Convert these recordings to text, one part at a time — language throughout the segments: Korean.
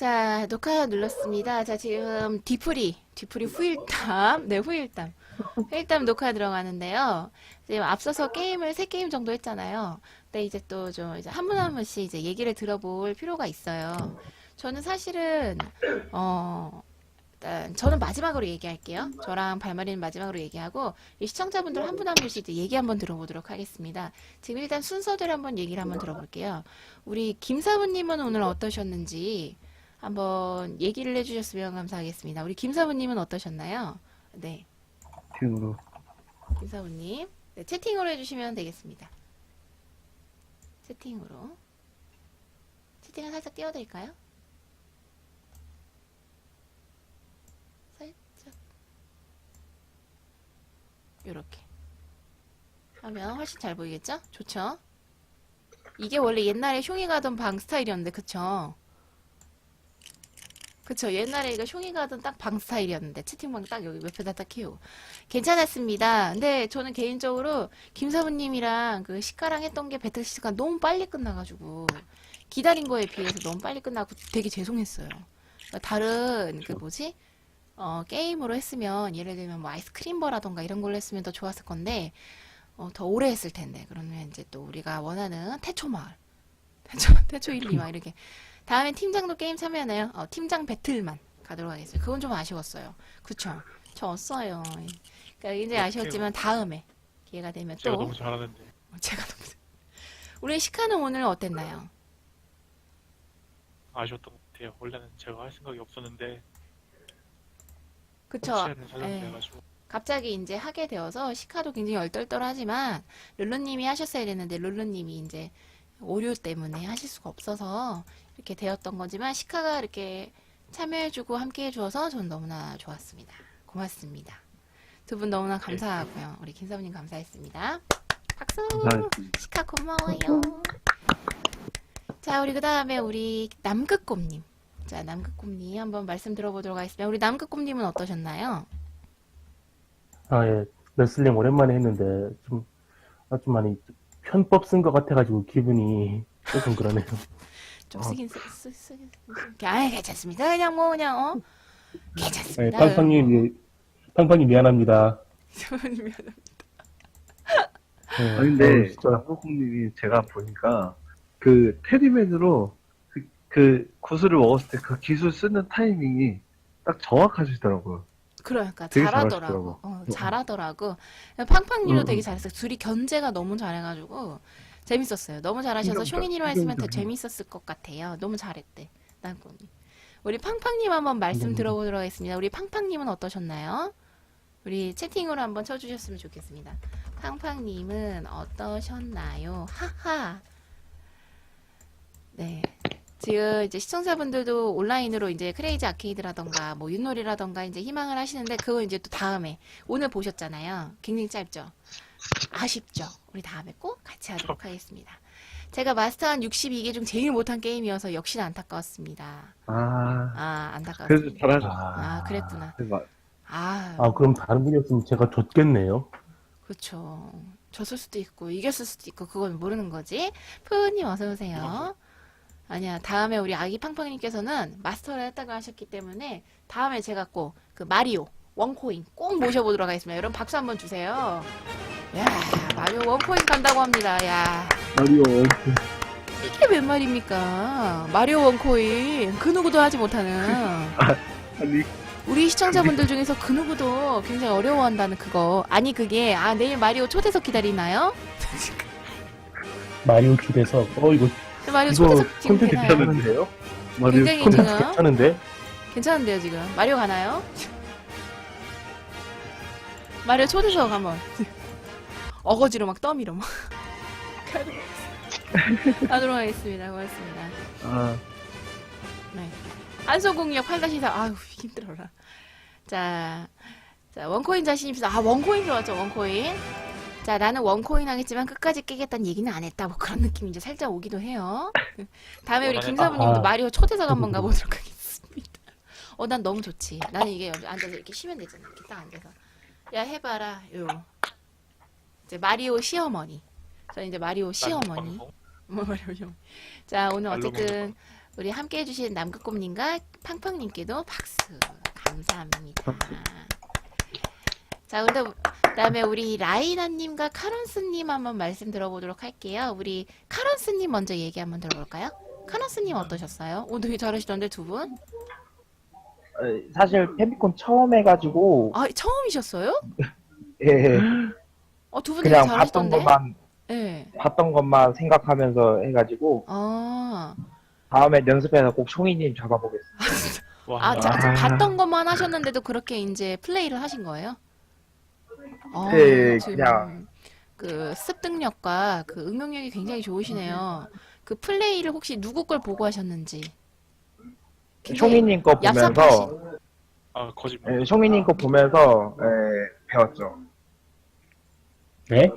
자, 녹화 눌렀습니다. 자, 지금 뒤풀이, 뒤풀이 후일담, 네, 후일담. 후일담 녹화 들어가는데요. 지금 앞서서 게임을 세 게임 정도 했잖아요. 근데 이제 또 좀 이제 한 분 한 분씩 이제 얘기를 들어볼 필요가 있어요. 저는 사실은, 어, 일단 저는 마지막으로 얘기할게요. 저랑 발마리는 마지막으로 얘기하고 이 시청자분들 한 분 한 분씩 이제 얘기 한번 들어보도록 하겠습니다. 지금 일단 순서대로 한번 얘기를 한번 들어볼게요. 우리 김사부님은 오늘 어떠셨는지 한번 얘기를 해주셨으면 감사하겠습니다. 우리 김사부님은 어떠셨나요? 네, 팀으로 김사부님 네, 채팅으로 해주시면 되겠습니다. 채팅으로 채팅을 살짝 띄워드릴까요? 살짝 이렇게 하면 훨씬 잘 보이겠죠? 좋죠? 이게 원래 옛날에 숑이 가던 방 스타일이었는데 그쵸? 그쵸 옛날에 이거 숑이 가던 딱 방 스타일이었는데 채팅방 딱 여기 옆에다 딱 키우고 괜찮았습니다. 근데 저는 개인적으로 김사부님이랑 그 시카랑 했던 게 배틀 시간 너무 빨리 끝나가지고 기다린 거에 비해서 너무 빨리 끝나고 되게 죄송했어요. 그러니까 다른 그 뭐지? 어, 게임으로 했으면 예를 들면 뭐 아이스크림버라던가 이런 걸로 했으면 더 좋았을 건데 어, 더 오래 했을 텐데 그러면 이제 또 우리가 원하는 태초 마을 태초 태초 1, 2막 이렇게 다음에 팀장도 게임 참여하나요? 어, 팀장 배틀만 가도록 하겠습니다. 그건 좀 아쉬웠어요. 그쵸? 졌어요. 그러니까 이제 아쉬웠지만 다음에 기회가 되면 제가 또 너무 잘하는데 어, 제가 너무 우리 시카는 오늘 어땠나요? 아쉬웠던 것 같아요. 원래는 제가 할 생각이 없었는데 그쵸? 시간을. 해가지고 갑자기 이제 하게 되어서 시카도 굉장히 얼떨떨하지만 룰루님이 하셨어야 됐는데 룰루님이 이제 오류 때문에 하실 수가 없어서 이렇게 되었던 거지만 시카가 이렇게 참여해주고 함께 해주어서 전 너무나 좋았습니다. 고맙습니다. 두 분 너무나 감사하고요. 우리 김사부님 감사했습니다. 박수! 감사했습니다. 시카 고마워요. 자, 우리 그 다음에 우리 남극곰님. 자, 남극곰님 한번 말씀 들어보도록 하겠습니다. 우리 남극곰님은 어떠셨나요? 아, 예. 레슬링 오랜만에 했는데, 좀, 아, 좀 많이 편법 쓴 것 같아가지고 기분이 조금 그러네요. 좀 어. 쓰긴 쓰, 쓰, 쓰긴 쓰긴. 아, 괜찮습니다. 그냥 뭐 그냥 어 예, 괜찮습니다. 팡팡님, 예, 팡팡님 미안합니다. 예, 아 근데 어우, 진짜, 남국님이 제가 보니까 그 테디맨으로 그, 그 구슬을 먹었을 때 그 기술 쓰는 타이밍이 딱 정확하시더라고요. 그러니까 되게 잘하더라고. 잘하시더라고. 어, 잘하더라고. 팡팡님도 음, 되게 음. 잘했어요. 둘이 견제가 너무 잘해가지고 재밌었어요. 너무 잘하셔서 숑이니로 했으면 더. 재밌었을 것 같아요. 너무 잘했대. 남편이. 우리 팡팡님 한번 말씀 음. 들어보도록 하겠습니다. 우리 팡팡님은 어떠셨나요? 우리 채팅으로 한번 쳐주셨으면 좋겠습니다. 팡팡님은 어떠셨나요? 하하. 네. 지금 이제 시청자분들도 온라인으로 이제 크레이지 아케이드라던가 뭐 윷놀이라던가 이제 희망을 하시는데 그거 이제 또 다음에 오늘 보셨잖아요. 굉장히 짧죠. 아쉽죠. 우리 다음에 꼭 같이 하도록 하겠습니다. 제가 마스터한 62개 중 제일 못한 게임이어서 역시나 안타까웠습니다. 아 아, 그래도 안타까웠습니다. 잘하셨어. 아, 그랬구나. 대박. 아, 아, 그럼 다른 분이었으면 제가 졌겠네요. 그렇죠. 졌을 수도 있고 이겼을 수도 있고 그건 모르는 거지. 푸우님 어서 오세요. 아니야 다음에 우리 아기 팡팡님께서는 마스터를 했다고 하셨기 때문에 다음에 제가 꼭 그 마리오 원코인 꼭 모셔보도록 하겠습니다. 여러분 박수 한번 주세요. 야 마리오 원코인 간다고 합니다. 야 마리오 이게 웬 말입니까? 마리오 원코인 그 누구도 하지 못하는 아니 우리 시청자분들 중에서 그 누구도 굉장히 어려워한다는 그거 아니 그게 아 내일 마리오 초대석 기다리나요? 마리오 초대석. 어, 이거, 마리오 이거 초대석 지금 콘텐츠 되나요? 괜찮은데요? 마리오 굉장히 콘텐츠 지금 괜찮은데? 괜찮은데요 지금 마리오 가나요? 마리오 초대석 한번. 어거지로 막 떠밀어 막. 가도록 하겠습니다. 고맙습니다. 아. 네. 한소공역 8-4 아유 힘들어라. 자, 자 원코인 자신 있어 아 원코인 좋았죠 원코인. 자 나는 원코인 하겠지만 끝까지 깨겠다는 얘기는 안 했다. 뭐 그런 느낌이 이제 살짝 오기도 해요. 다음에 우리 원하는- 김사부님도 아하. 마리오 초대석 한번 가보도록 하겠습니다. 어 난 너무 좋지. 나는 이게 여기 앉아서 이렇게 쉬면 되잖아. 이렇게 딱 앉아서 야 해봐라 요 이제 마리오 시어머니 저는 이제 마리오 시어머니 뭐 뭐 마리오 시어머니 자 오늘 어쨌든 우리 함께 해주신 남극곰님과 팡팡님께도 박수 감사합니다. 자, 근데 그다음에 우리 라이나님과 카런스님 한번 말씀 들어보도록 할게요. 우리 카런스님 먼저 얘기 한번 들어볼까요? 카런스님 어떠셨어요? 오, 되게 잘하시던데 두 분? 어, 사실 페미콘 처음 해가지고 아, 처음이셨어요? 예, 어, 두분 되게 그냥 봤던 잘하시던데? 것만 네. 봤던 것만 생각하면서 해가지고 아, 다음에 연습해서 꼭 총이님 잡아보겠습니다. 와, 아, 자, 아. 봤던 것만 하셨는데도 그렇게 이제 플레이를 하신 거예요? 어, 예, 지금 그냥. 그 습득력과 그 응용력이 굉장히 좋으시네요. 그 플레이를 혹시 누구 걸 보고 하셨는지. 총이님 거 보면서 얍삽하신- 아 거짓말. 예, 총이님 거 보면서 예, 배웠죠. 네?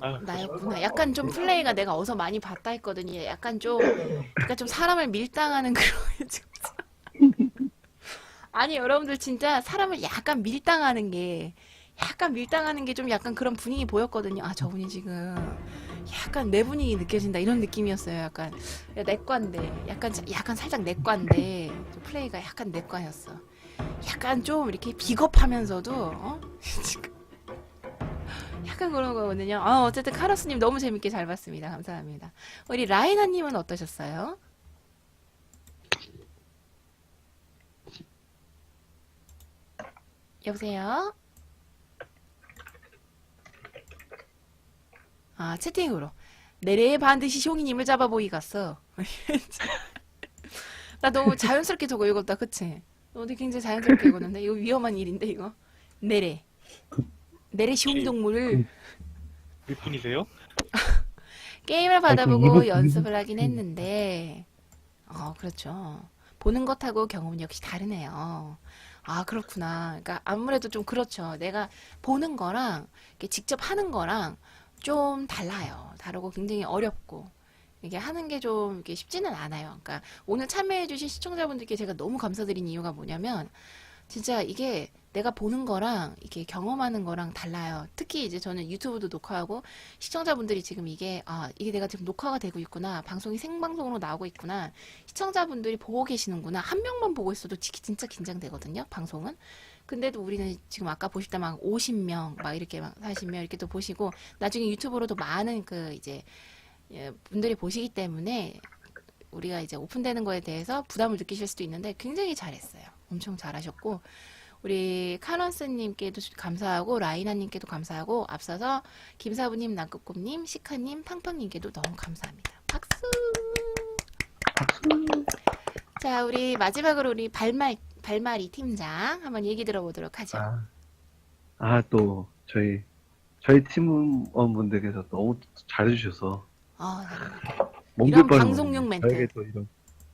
아, 나였구나. 약간 좀 플레이가 내가 어서 많이 봤다 했거든요. 약간 좀, 약간 좀 사람을 밀당하는 그런. 좀- 아니, 여러분들 진짜 사람을 약간 밀당하는 게, 약간 밀당하는 게 좀 약간 그런 분위기 보였거든요. 아, 저분이 지금 약간 내 분위기 느껴진다. 이런 느낌이었어요. 약간. 야, 내과인데. 약간, 약간 살짝 내과인데, 좀 플레이가 약간 내과였어. 약간 좀 이렇게 비겁하면서도, 어? 약간 그런 거거든요. 아, 어쨌든 카로스님 너무 재밌게 잘 봤습니다. 감사합니다. 우리 라이나님은 어떠셨어요? 여보세요? 아, 채팅으로. 내래에 반드시 쇼이님을 잡아보이갔어. 나 너무 자연스럽게 저거 읽었다, 그치? 너 되게 굉장히 자연스럽게 읽었는데? 이거 위험한 일인데, 이거? 내래. 내래 시홍 동물을 몇 분이세요? 게임을 그 받아보고 이거- 연습을 하긴 했는데, 어, 그렇죠. 보는 것하고 경험은 역시 다르네요. 아, 그렇구나. 그러니까 아무래도 좀 그렇죠. 내가 보는 거랑 이렇게 직접 하는 거랑 좀 달라요. 다르고 굉장히 어렵고. 이게 하는 게 좀 이렇게 쉽지는 않아요. 그러니까 오늘 참여해주신 시청자분들께 제가 너무 감사드린 이유가 뭐냐면, 진짜 이게 내가 보는 거랑 이렇게 경험하는 거랑 달라요. 특히 이제 저는 유튜브도 녹화하고 시청자분들이 지금 이게 아 이게 내가 지금 녹화가 되고 있구나 방송이 생방송으로 나오고 있구나 시청자분들이 보고 계시는구나 한 명만 보고 있어도 지- 진짜 긴장되거든요 방송은 근데도 우리는 지금 아까 때막 50명 막 이렇게 막 40명 이렇게 또 보시고 나중에 유튜브로도 많은 그 이제 예, 분들이 보시기 때문에 우리가 이제 오픈되는 거에 대해서 부담을 느끼실 수도 있는데 굉장히 잘했어요 엄청 잘하셨고 우리 카런스님께도 감사하고 라이나님께도 감사하고 앞서서 김사부님, 남극곰님, 시카님, 팡팡님께도 너무 감사합니다. 박수. 자, 우리 마지막으로 우리 발말 발말이 팀장 한번 얘기 들어보도록 하죠. 아, 아, 또, 저희, 저희 팀원분들께서 너무 잘해주셔서, 아, 네. 몸둘 이런 방송용. 멘트. 저에게 또 이런,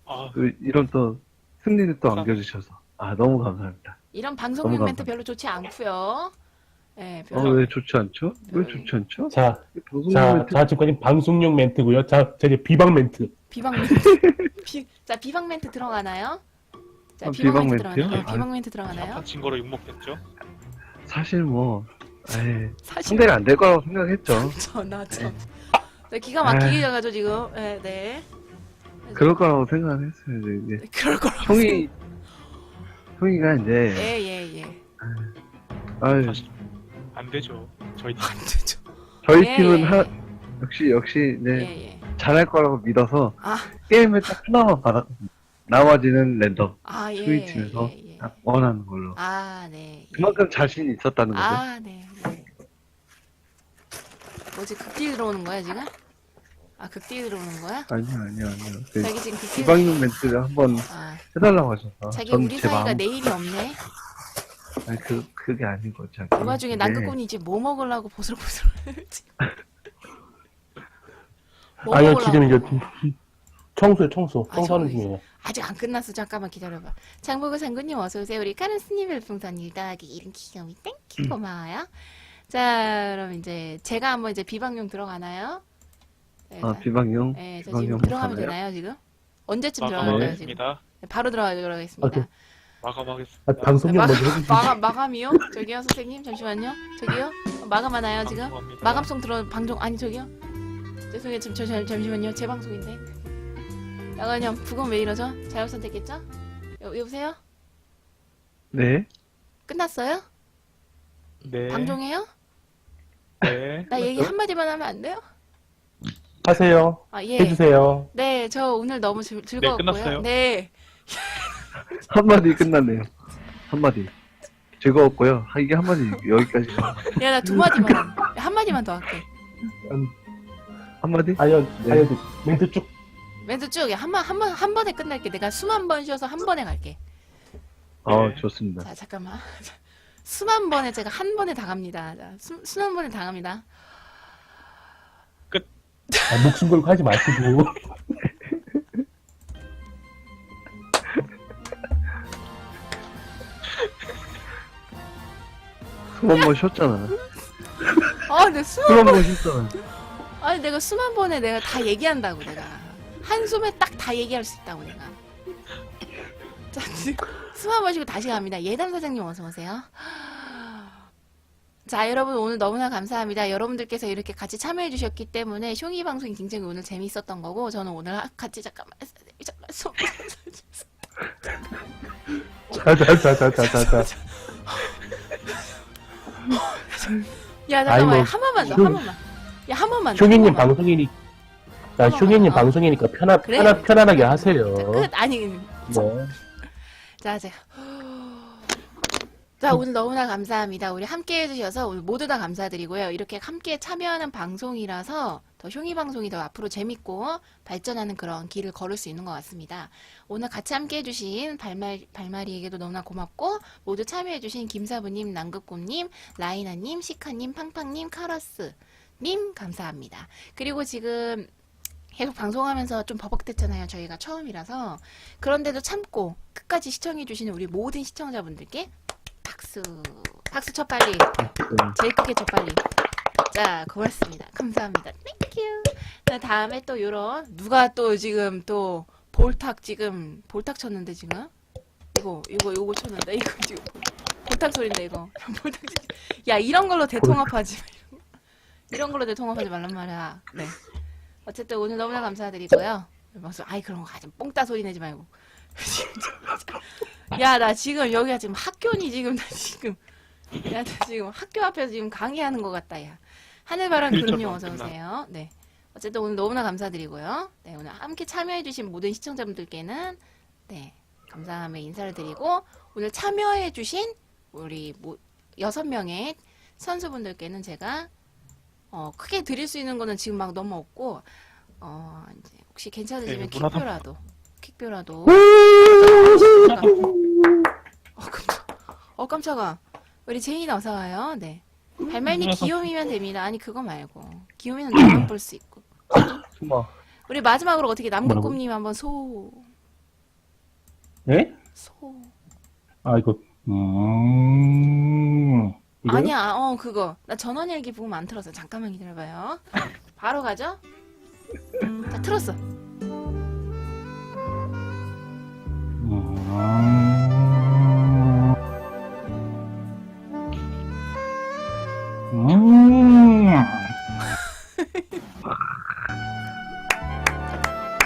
아, 또 이런 또, 승리를 또 안겨주셔서, 아, 너무 감사합니다. 이런 방송용 너무 멘트 별로 좋지 않고요. 예, 어, 별로. 왜 좋지 않죠? 왜 네. 좋지 않죠? 자, 방송 자, 멘트 자, 지금까지 방송용 멘트고요. 자, 자, 이제 비방 멘트. 비방 멘트. 비, 자, 비방 멘트 들어가나요? 자, 아, 비방, 비방 멘트 멘트요? 들어가나요? 아. 비방 멘트 들어가나요? 진 거로 욕먹겠죠? 사실 뭐, 에이, 사실 상대가 안될 거라고 생각했죠. 전나 참. 네, 기가 막히게 가가지고 지금. 네, 네. 그럴 거라고 생각을 했어요. 이제 그럴 거라고. 형이, 형이가 이제, 예예 예. 아유, 사실 안 되죠. 저희 팀. 안 되죠. 저희 예, 팀은 예, 하, 예. 역시, 역시, 예, 네, 예. 잘할 거라고 믿어서, 아, 게임을 딱 하나만 받았거든요. 나머지는 랜덤, 아, 예. 스위치에서 예, 예. 딱 원하는 걸로. 아, 네. 예. 그만큼 자신이 있었다는 거죠. 아, 네. 네. 뭐지, 극딜 들어오는 거야, 지금? 아, 극딜 들어오는 거야? 아니요, 아니요, 아니요. 그 자기 지금 극딜. 비방용 멘트를 한번 아, 해달라고 하셔서. 자기 전 우리 제 사이가 마음, 내일이 없네. 아니, 그, 그게 아니고, 자기. 그 와중에 이게 남극군이 이제 뭐 먹으려고 보슬보슬. 뭐 아니요, 먹으려고. 지금 이제 청소에 청소. 아, 청소하는 저기. 중이에요. 아직 안 끝났어. 잠깐만 기다려봐. 장보고 장군님 어서오세요. 우리 카른스님 별풍선 1 더하기 1은 귀요미 땡큐 고마워요. 자, 그럼 이제 제가 한번 이제 비방용 들어가나요? 네, 아, 비방용? 네, 저 비방용 지금 들어가면 가나요? 되나요, 지금? 언제쯤 들어가나요, 지금? 마감하겠습니다. 네, 바로 들어가도록 하겠습니다. 아, 그- 마감하겠습니다. 아, 방송용 마감, 먼저 해주시죠. 마감, 마감이요? 저기요, 선생님, 잠시만요. 저기요? 어, 마감하나요, 지금? 방송합니다. 마감송 들어, 방송, 아니, 저기요? 죄송해요, 지금 저, 저, 잠시만요. 제 방송인데. 잠깐요. 부검 왜 이러죠? 잘못 선택했죠? 여, 여보세요? 네. 끝났어요? 네. 방종해요? 네. 나 얘기 한마디만 하면 안 돼요? 하세요. 아, 예. 해주세요. 네, 저 오늘 너무 즐, 즐거웠고요. 끝났어요. 네. 한마디 끝났네요. 한마디. 즐거웠고요. 아, 이게 한마디 여기까지. 야, 나 두 마디만. 한- 한마디만 더 할게. 한마디? 아니요, 네. 아니요, 멘트 쭉. 멘트 쭉, 한, 번, 한, 번, 한 번에 끝낼게. 내가 숨 한 번 쉬어서 한 번에 갈게. 어, 네. 좋습니다. 자, 잠깐만. 숨 한 번에 제가 한 번에 다 갑니다. 자, 숨, 숨 한 번에 다 갑니다. 아, 목숨 걸고 하지 마시고. 숨한번 쉬었잖아. 아, 내 숨, 숨한번 쉬었잖아. 아니, 내가 숨 한 번에 내가 다 얘기한다고, 내가. 한숨에 딱 다 얘기할 수 있다고, 내가. 자, 숨 한 번 쉬고 다시 갑니다. 예담 사장님 어서 오세요. 자, 여러분 오늘 너무나 감사합니다. 여러분들께서 이렇게 같이 참여해 주셨기 때문에 숑이 방송이 굉장히 오늘 재밌었던 거고, 저는 오늘 하- 같이 잠깐만, 잠깐만, 숨, 자, 자, 자, 자, 자, 자, 자. 야, 잠깐만, 뭐, 한 번만 더, 흉- 한 번만. 야, 한 번만 더. 쇼기님 번만. 방송이 어머, 쇼기님 어. 방송이니까 편안, 그래. 편안, 편안하게 하세요. 끝, 아니, 네. 자, 제가. 자, 오늘 너무나 감사합니다. 우리 함께 해주셔서 오늘 모두 다 감사드리고요. 이렇게 함께 참여하는 방송이라서 더 흉이 방송이 더 앞으로 재밌고 발전하는 그런 길을 걸을 수 있는 것 같습니다. 오늘 같이 함께 해주신 발말, 발마리에게도 너무나 고맙고 모두 참여해주신 김사부님, 남극곰님, 라이나님, 시카님, 팡팡님, 카러스 님 감사합니다. 그리고 지금 계속 방송하면서 좀 버벅댔잖아요. 저희가 처음이라서. 그런데도 참고 끝까지 시청해주시는 우리 모든 시청자분들께 박수. 박수 쳐 빨리. 제일 크게 쳐 빨리. 자, 고맙습니다. 감사합니다. 땡큐. 자, 다음에 또 요런 누가 또 지금 또 볼탁 지금 볼탁 쳤는데 지금 이거 이거 요거 쳤는데 이거 지금 볼탁 소리인데 이거 볼탁. 야 이런 걸로 대통합하지 마. 이런 걸로 대통합하지 말란 말이야. 네. 어쨌든 오늘 너무나 감사드리고요. 막상 아이 그런 거 가지 뽕따 소리 내지 말고. 야 나 지금 여기가 지금 학교니 지금 나 지금 야 나 지금 학교 앞에서 지금 강의하는 것 같다 야. 하늘바람 일점 구름님 어서. 오세요. 네. 어쨌든 오늘 너무나 감사드리고요. 네 오늘 함께 참여해주신 모든 시청자분들께는 네 감사함의 인사를 드리고 오늘 참여해주신 우리 모, 여섯 명의 선수분들께는 제가 어, 크게 드릴 수 있는 거는 지금 막 너무 없고 어, 이제 혹시 괜찮으시면 네, 문화상- 킥뷰라도 킥뷰라도. 어 깜짝 어 깜짝아. 우리 제인 어서 와요? 네. 발말니 문화상- 귀요미면 됩니다. 아니 그거 말고. 귀요미는 나만 볼 수 있고. 숨어. 우리 마지막으로 어떻게 남극꿈님 한번 소. 예? 소. 아, 이거, 음. 이거요? 아니야, 어, 그거. 나 전원일기 부금 안 틀었어. 잠깐만 기다려봐요. 바로 가죠? 자, 틀었어. 음. 음.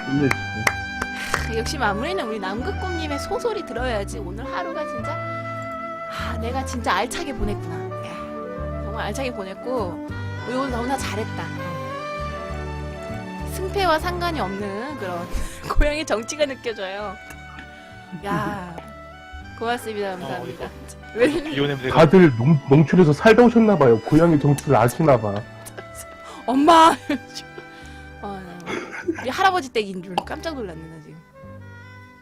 끝내주세요. 아, 역시 마무리는 우리 남극꿈님의 소소리 들어야지. 오늘 하루가 진짜, 아, 내가 진짜 알차게 보냈구나. 야, 정말 알차게 보냈고, 오늘 너무나 잘했다. 승패와 상관이 없는 그런 고향의 정치가 느껴져요. 야, 고맙습니다. 감사합니다. 왜, 비오 냄새가 다들 농, 농촌에서 살다 오셨나봐요. 고향의 정치를 아시나봐. 엄마! 어, 네. 우리 할아버지 댁인 줄 깜짝 놀랐네, 나 지금.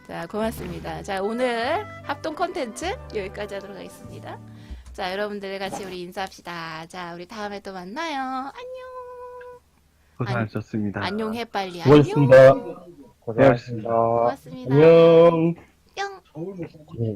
자, 고맙습니다. 자, 오늘 합동 컨텐츠 여기까지 하도록 하겠습니다. 자, 여러분들 같이 우리 인사합시다. 자, 우리 다음에 또 만나요. 안녕! 고생하셨습니다. 안녕해, 빨리. 안녕! 수고하셨습니다. 고생하셨습니다. 고맙습니다. 안녕. 뿅!